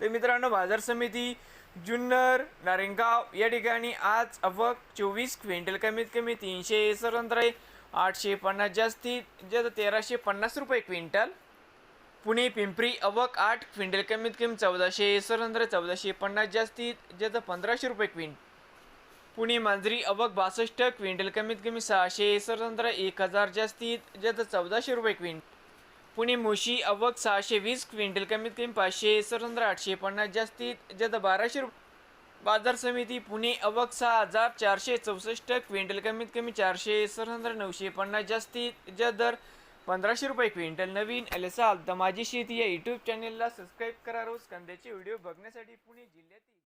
तर मित्रांनो बाजार समिती जुन्नर नारेंगाव या ठिकाणी आज अवक चोवीस क्विंटल कमीत कमी तीनशे आहे. आठशे पन्नास जास्तीत जास्त तेराशे पन्नास रुपये क्विंटल. पुणे पिंपरी अवक आठ क्विंटल कमीत कमी चौदाशे सरंत्रे चौदाशे पन्नास जास्तीत जास्त पंधराशे रुपये क्विंट पुणे मांजरी अवक बासष्ट क्विंटल कमीत कमी सहाशे सरंत्रे एक हजार जास्तीत जास्त चौदाशे रुपये क्विंट पुणे मोशी अवक सहाशे वीस क्विंटल कमीत कमी पाचशे सरंद्र आठशे पन्नास जास्तीत जास्त बाराशे बाजार समिती पुणे अवक सहा हजार चारशे चौसष्ट क्विंटल कमीत कमी चारशे सरंद्र नऊशे पन्नास जास्तीत जास्त दर पंधराशे रुपये क्विंटल. नवीन एलेसा माझी शेती या यूट्यूब चॅनेलला सबस्क्राईब करा रोज. कांद्याचे व्हिडिओ बघण्यासाठी पुणे जिल्ह्यातील